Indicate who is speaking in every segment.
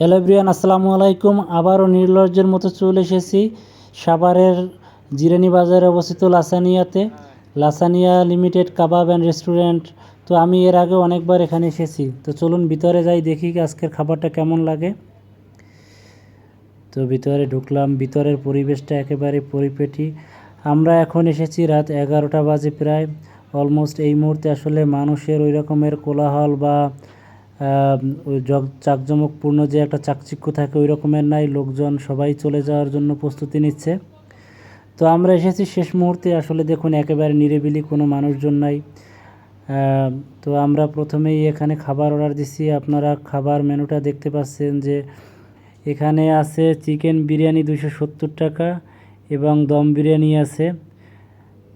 Speaker 1: Hello Brian আসসালামু আলাইকুম। আবারও নির্লজ্জের মতো চলে এসেছি সাভারের জিরানি বাজারে অবস্থিত লাসানিয়াতে। Lasania limited kebab and restaurant. তো আমি এর আগে অনেকবার এখানে এসেছি। তো চলুন ভিতরে যাই, দেখি আজকের খাবারটা কেমন লাগে। তো ভিতরে ঢুকলাম, ভিতরের পরিবেশটা একেবারে পরিপেটি। আমরা এখন এসেছি রাত এগারোটা বাজে প্রায়। অলমোস্ট এই মুহূর্তে আসলে মানুষের ওই রকমের কোলাহল বা চাকজমকপূর্ণ যে একটা চাকচিক্য থাকে, ওই রকমের নাই। লোকজন সবাই চলে যাওয়ার জন্য প্রস্তুতি নিচ্ছে। তো আমরা এসেছি শেষ মুহূর্তে। আসলে দেখুন, একেবারে নিরিবিলি কোনো মানুষজন নাই। তো আমরা প্রথমেই এখানে খাবার অর্ডার দিছি। আপনারা খাবার মেনুটা দেখতে পাচ্ছেন যে এখানে আছে চিকেন বিরিয়ানি দুশো সত্তর টাকা এবং দম বিরিয়ানি আছে।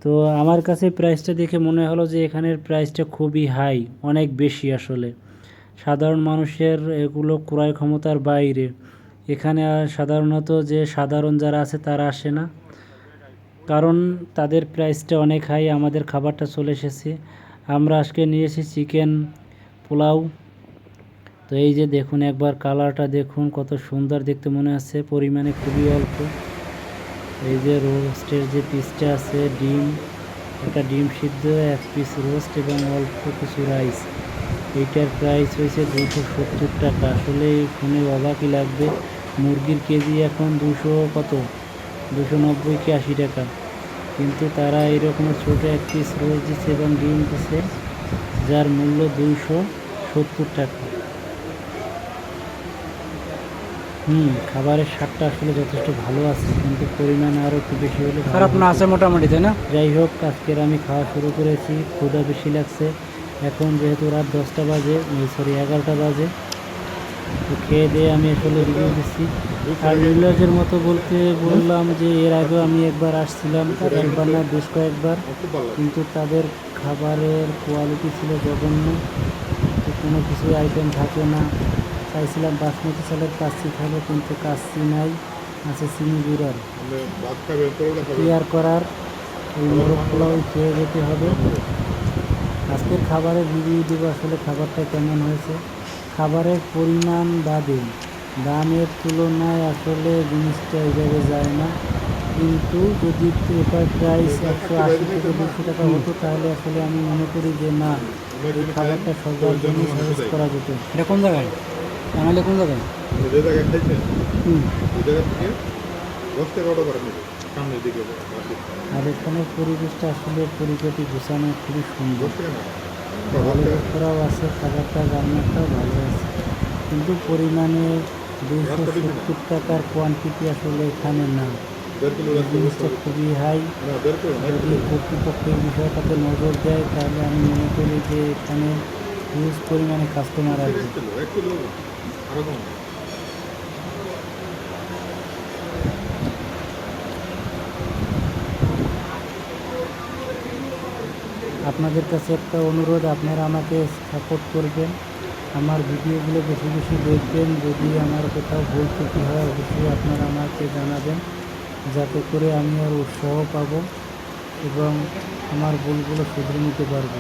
Speaker 1: তো আমার কাছে প্রাইসটা দেখে মনে হলো যে এখানের প্রাইসটা খুবই হাই অনেক বেশি আসলে। সাধারণ মানুষের এগুলো ক্রয় ক্ষমতার বাইরে। এখানে সাধারণত যে সাধারণ যারা আছে তারা আসে না। কারণ তাদের প্রাইসটা অনেক হাই আমাদের খাবারটা চলে এসেছে। আমরা আজকে নিয়ে এসেছি চিকেন পোলাও। তো এই যে দেখুন, একবার কালারটা দেখুন, কত সুন্দর দেখতে মনে আছে পরিমাণে খুবই অল্প। এই যে রোস্টের যে পিসটা আছে, ডিম। একটা ডিম সিদ্ধ, এক পিস রোস্ট এবং অল্প কিছু রাইস এইটার প্রাইস হয়েছে দুশো সত্তর টাকা। আসলে শুনে অবাকই লাগবে। মুরগির কেজি এখন দুশো কত? দুশো নব্বই কি আশি টাকা। কিন্তু তারা এরকম ছোটো এক পিস রোস্ট দিচ্ছে এবং ডিম দিচ্ছে যার মূল্য দুইশো সত্তর টাকা। হুম খাবারের স্বাদটা আসলে যথেষ্ট ভালো আছে কিন্তু পরিমাণ আরও একটু বেশি হলে
Speaker 2: খারাপ না আছে মোটামুটি তাই না?
Speaker 1: যাই হোক আজকের আমি খাওয়া শুরু করেছি। ক্ষুধা বেশি লাগছে। এখন যেহেতু রাত দশটা বাজে সরি এগারোটা বাজে তো খেয়ে দিয়ে আমি আসলে রিভিউ দিচ্ছি। আর নির্লজের মতো বলতে বললাম যে এর আগেও আমি একবার আসছিলাম একবার না বেশ কয়েকবার কিন্তু তাদের খাবারের কোয়ালিটি ছিল জঘন্য তো কোনো কিছু আইটেম থাকে না। চাইছিলাম বাসমতি চালের কাচ্চি খাব কিন্তু কাচ্চি নাই আছে চিনি গুড়ার ক্লিয়ার করার? এই মোরগ পোলাও খেয়ে যেতে হবে। আজকের খাবারের রিভিউ দেবো আসলে খাবারটা কেমন হয়েছে। খাবারের পরিমাণ বাদে দামের তুলনায় আসলে জিনিসটা এইভাবে যায় না। কিন্তু যদি এটার প্রাইস একশো আশি থেকে দুশো টাকা হতো তাহলে আসলে আমি মনে করি যে না এই খাবারটা সবার জন্য সাজেস্ট করা যেত।
Speaker 2: এটা কোন জায়গায়? টাঙ্গাইলে কোন জায়গায়? হুম।
Speaker 3: দশ টাকা অর্ডার করে
Speaker 1: আর এখানের পরিবেশটা আসলে পরিপাটি গোছানো খুবই সুন্দর। ভালো আছে খাবারটা রান্নাটাও ভালো আছে। কিন্তু পরিমাণে দুইশো সত্তর টাকার কোয়ান্টিটি আসলে এখানে না। জিনিসটা খুবই হাই যদি কর্তৃপক্ষ এই বিষয়টাতে নজর দেয় তাহলে আমি মনে করি যে এখানে হিউজ পরিমাণে কাস্টমার আসবে
Speaker 3: কিলো এক কিলো আরও কম
Speaker 1: আপনাদের কাছে একটা অনুরোধ, আপনারা আমাকে সাপোর্ট করবেন। আমার ভিডিওগুলো বেশি বেশি দেখবেন, যদি আমার কোথাও ভুল ত্রুটি হয়, অবশ্যই আপনারা আমাকে জানাবেন। যাতে করে আমি আর উৎসাহ পাবো এবং আমার ভুলগুলো শুধরে নিতে পারব।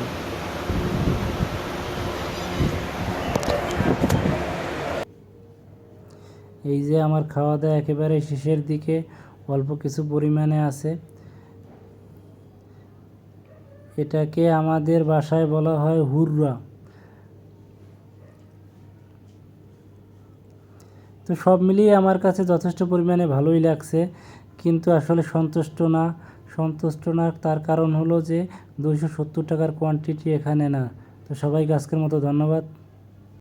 Speaker 1: এই যে আমার খাওয়া দাওয়া একেবারে শেষের দিকে, অল্প কিছু পরিমাণে আছে। এটাকে আমাদের বাসায় বলা হয় হুররা। তো সব মিলিয়ে আমার কাছে যথেষ্ট পরিমাণে ভালোই লাগছে, কিন্তু আসলে সন্তুষ্ট না। সন্তুষ্ট না, তার কারণ হলো যে দুইশো সত্তর টাকার কোয়ান্টিটি এখানে না। তো সবাইকে আজকের মতো ধন্যবাদ।